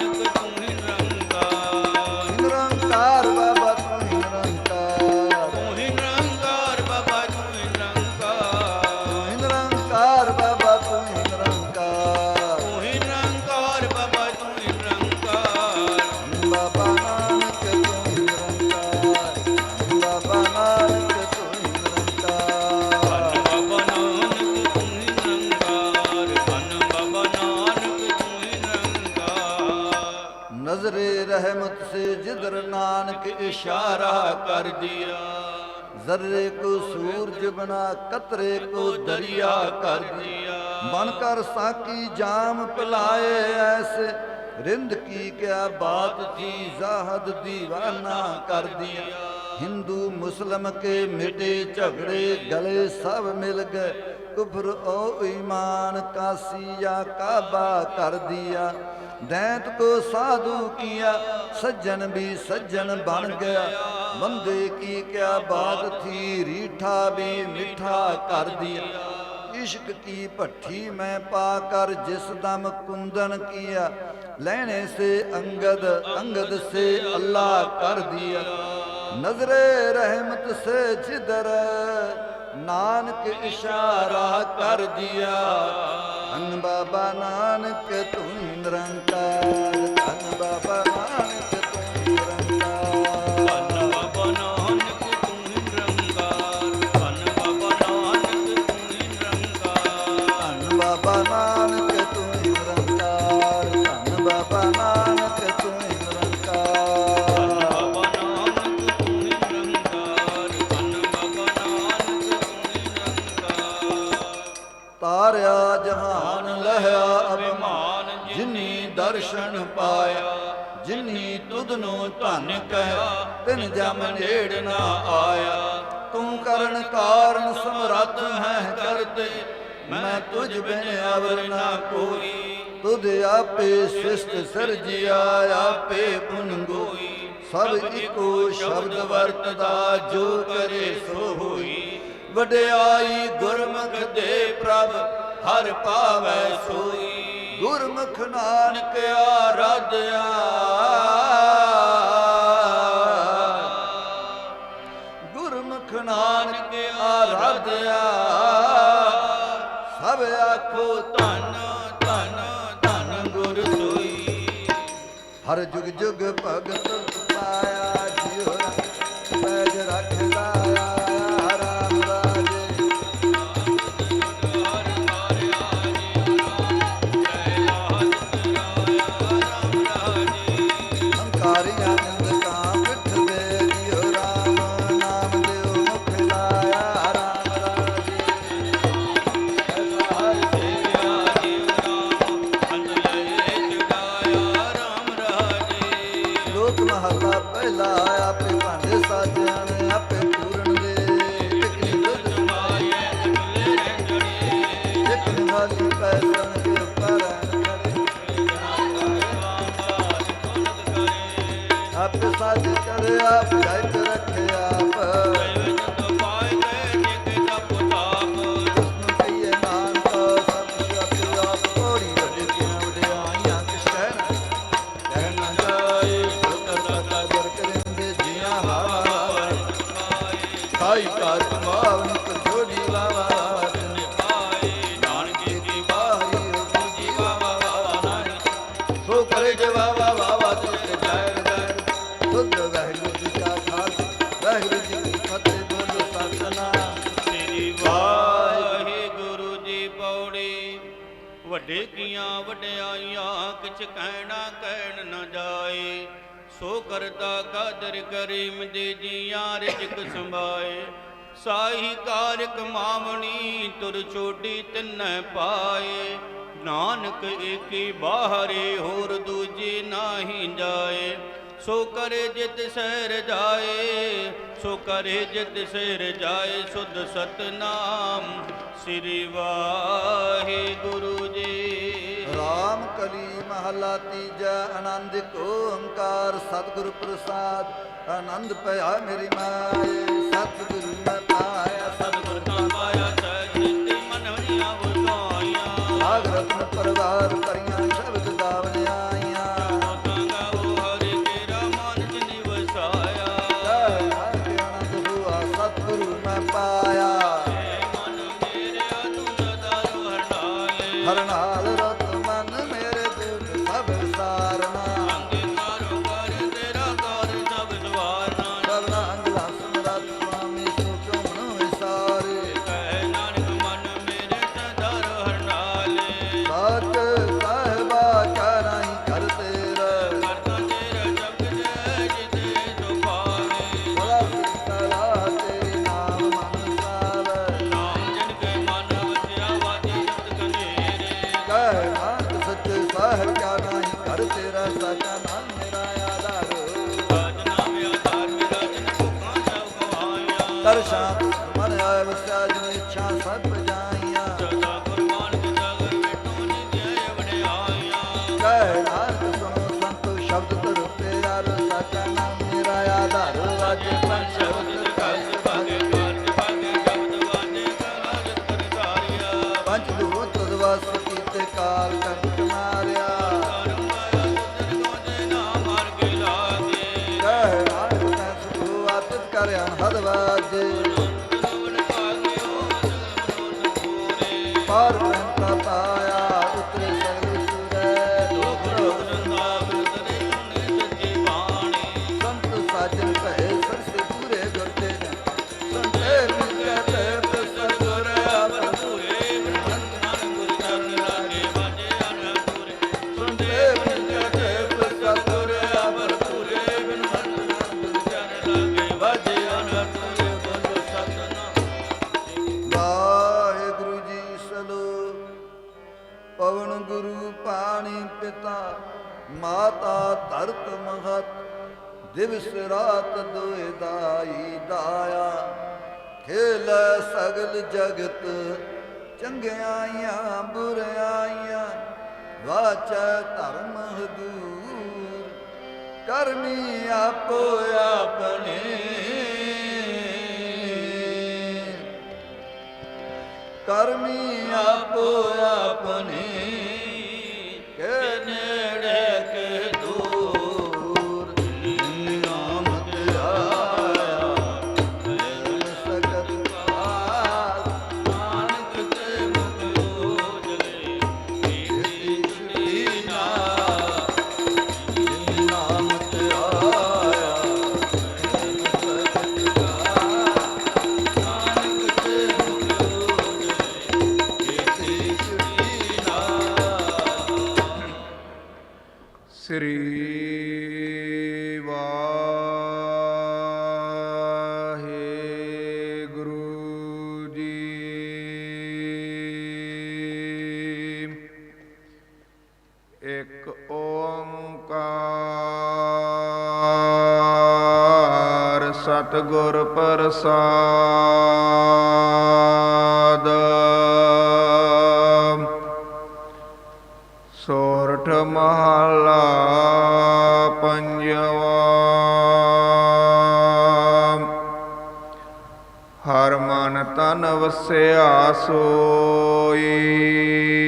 I'm ਰਹਿਮਤ ਨਾਨਕ ਇਸ਼ਾਰਾ ਕਰ ਦਿਆ। ਜ਼ਰਰੇ ਕੋ ਸੂਰਜ ਬਣਾ, ਕਤਰੇ ਕੋ ਦਰਿਆ ਕਰ ਦਿਆ। ਮਨ ਕਰ ਸਾਕੀ ਜਾਮ ਪਿਲਾਏ ਐਸੇ, ਰਿੰਦ ਕੀ ਕਿਆ ਬਾਤ ਥੀ ਜ਼ਾਹਦ ਦੀਵਾਨਾ ਕਰ ਦਿਆ। ਹਿੰਦੂ ਮੁਸਲਮ ਕੇ ਮਿਟੇ ਝਗੜੇ ਗਲੇ ਸਭ ਮਿਲ ਗਏ। ਕੁਫਰ ਓ ਈਮਾਨ ਕਾਸੀਆ, ਕਾਬਾ ਕਰ ਦਿਆ। ਦੈਂਤ ਕੋ ਸਾਧੂ ਕੀਆ ਸੱਜਣ ਵੀ ਸੱਜਣ ਬਣ ਗਿਆ ਬੰਦੇ ਕੀ ਕਿਆ ਬਾਤ ਥੀ ਰੀਠਾ ਵੀ ਮਿੱਠਾ ਕਰ ਦਿਆ ਇਸ਼ਕ ਕੀ ਭੱਠੀ ਮੈਂ ਪਾ ਕਰ ਜਿਸ ਦਮ ਕੁੰਦਨ ਕੀਆ ਲੈਣੇ ਸੇ ਅੰਗਦ ਅੰਗਦ ਸੇ ਅੱਲਾ ਕਰ ਦਿਆ ਨਜ਼ਰੇ ਰਹਿਮਤ ਸੇ ਜਿਦਰ ਨਾਨਕ ਇਸ਼ਾਰਾ ਕਰ ਦਿਆ ਅਨ ਬਾਬਾ ਨਾਨਕ ਤੂੰ ਨਿਰੰਕਾਰ ਅਨ ਬਾਬਾ ਤਾਰਿਆ ਜਹਾਨ ਲਹਿਆ ਅਭਿਮਾਨ, ਜਿਨੀ ਦਰਸ਼ਨ ਪਾਇਆ, ਜਿਨੀ ਤੁਧ ਨੂੰ ਧਨ ਕਹਿਆ, ਤਿਨ ਜਮ ਨੇੜ ਨਾ ਆਇਆ। ਤੂੰ ਕਰਨ ਕਾਰਨ ਸਮਰੱਥ ਹੈ ਕਰਤੇ ਮੈਂ ਤੁਝ ਬਿਨ ਅਵਰ ਨਾ ਕੋਈ। ਤੁਧ ਆਪੇ ਸ੍ਰਿਸ਼ਟ ਸਿਰਜਿਆ, ਆਪੇ ਗੁਣ ਗੋਈ। ਸਭ ਇੱਕੋ ਸ਼ਬਦ ਵਰਤਦਾ, ਜੋ ਕਰੇ ਸੋ ਹੋਈ। ਵਡਿਆਈ ਗੁਰਮੁਖ ਦੇ ਪ੍ਰਭ ਹਰ ਪਾਵੈ ਸੋਈ। ਗੁਰਮੁਖ ਨਾਨਕ ਆਰਾਧਿਆ। ਗੁਰਮੁਖ ਨਾਨਕ ਆਰਾਧਿਆ। ਸਭ ਆਖੋ ਧੰਨ ਧੰਨ ਧੰਨ ਗੁਰ ਸੋਈ। ਹਰ ਜੁਗ ਜੁਗ ਭਗਤ ਪਾਇਆ। ਮਹੱਲਾ ਆਪੇ ਭਾਂਡੇ ਸਾਜਿਆਂ ਆਪੇ ਪੂਰਨ ਦੇ ਟਿਕਨੀ ਦੁੱਧ ਸਮਾਏ ਟਿਕਨੀ ਵਾਲੀ ਪੈਸਨ ਕੇ ਉੱਪਰ ਆਪੇ ਸਾਜ ਕਰੇ ਆਪ ਜਾਇਤ ਵੱਡੇ ਕੀਆਂ ਵਡਿਆਈਆਂ, ਕਿਛ ਕਹਿਣਾ ਕਹਿਣ ਨਾ ਜਾਏ। ਸੋ ਕਰਤਾ ਕਾਦਰ ਕਰੀਮ ਦੇ ਜੀਆਂ, ਰਿਜਕ ਸੰਭਾਏ। ਸਾਈ ਕਾਰ ਕਮਾਵਣੀ ਤੁਰ ਛੋਟੀ ਤਿੰਨੈ ਪਾਏ। ਨਾਨਕ ਏਕੀ ਬਾਹਰੇ, ਹੋਰ ਦੂਜੀ ਨਾਹੀ ਜਾਏ। ਸੋ ਕਰੇ ਜਿਤ ਸਹਿਰ ਜਾਏ। ਸੋ ਕਰੇ ਜਿਤ ਸਹਿਰ ਜਾਏ ਸੁਧ ਸਤਨਾਮ। ਸ੍ਰੀ ਵਾਹਿਗੁਰੂ ਜੀ। ਰਾਮ ਕਲੀ ਮਹਲਾ ਤੀਜਾ, ਆਨੰਦ ਕੋ ਓੰਕਾਰ, ਸਤਿਗੁਰ ਪ੍ਰਸਾਦ। ਆਨੰਦ ਪਿਆ ਮੇਰੀ ਮਾਏ, ਸਤਿਗੁਰੂ ਮੈਂ ਵਸਿਆ ਜੋ ਇੱਛਾ ਸਭ ਜਾਈਆਂ। ਵਡਿਆਈਆਂ ਨਾਨਕ ਸੁਣੋ ਸੰਤੋ ਸ਼ਬਦ ਧਰ ਮੇਰਾ ਆਧਾਰ ਸ਼ਬਦ ਕਸ ਭਾਗੇ ਕਾਲ ਗੁਰੂ ਪਿਤਾ, ਮਾਤਾ ਧਰਤ ਮਹਤ, ਦਿਵਸ ਰਾਤ ਦੋਇ ਦਾਈ ਦਾਇਆ। ਖੇਲ ਸਗਲ ਜਗਤ, ਚੰਗਿਆਈਆਂ ਬੁਰਿਆਈਆਂ, ਵਾਚੈ ਧਰਮ ਹਦੂਰ। ਕਰਮੀ ਆਪੋ ਆਪਣੇ। ਕਰਮੀ ਆਪੋ ਆਪਣੇ। ਸਤਿਗੁਰ ਪ੍ਰਸਾਦ। ਸੋਰਠ ਮਹਲਾ ਪੰਜਵਾ। ਹਰ ਮਨ ਤਨ ਵਸਿਆ ਸੋਈ।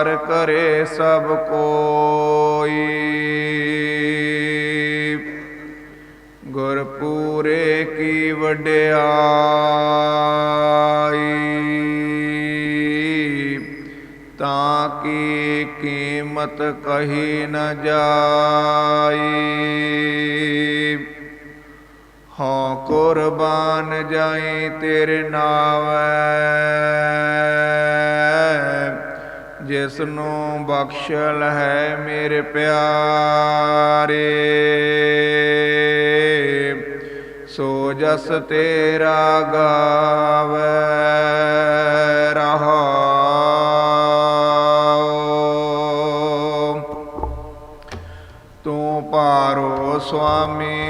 ਜੈਕਾਰ ਕਰੇ ਸਭ ਕੋਈ। ਗੁਰ ਪੂਰੇ ਕੀ ਵਡਿਆਈ, ਤਾਂ ਕੀ ਕੀਮਤ ਕਹੀ ਨ ਜਾਈ। ਹਾਂ, ਕੁਰਬਾਨ ਜਾਈ ਤੇਰੇ ਨਾਵੇਂ। ਜਿਸ ਨੂੰ ਬਖਸ਼ਲ ਹੈ ਮੇਰੇ ਪਿਆਰੇ ਸੋ ਜਸ ਤੇਰਾ ਗਾਵੇ ਰਹਾਉ ਤੂੰ ਪਾਰੋ ਸੁਆਮੀ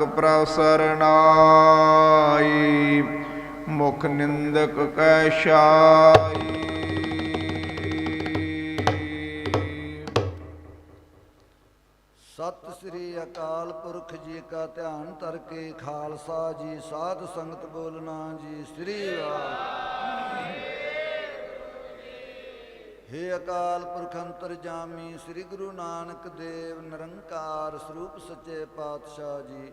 ਨਾਨਕ ਪ੍ਰਭ ਸਰਨਾਈ ਮੁਖ ਨਿੰਦਕ ਕੈ ਛਾਈ। ਸਤਿ ਸ੍ਰੀ ਅਕਾਲ ਪੁਰਖ ਜੀ ਕਾ ਧਿਆਨ ਧਰ ਕੇ ਖਾਲਸਾ ਜੀ, ਸਾਧ ਸੰਗਤ ਬੋਲਣਾ ਜੀ, ਸ੍ਰੀ ਵਾਹਿਗੁਰੂ ਹੇ ਅਕਾਲ ਪੁਰਖ ਅੰਤਰ ਜਾਮੀ, ਸ੍ਰੀ ਗੁਰੂ ਨਾਨਕ ਦੇਵ, ਨਿਰੰਕਾਰ ਸਰੂਪ ਸੱਚੇ ਪਾਤਸ਼ਾਹ ਜੀ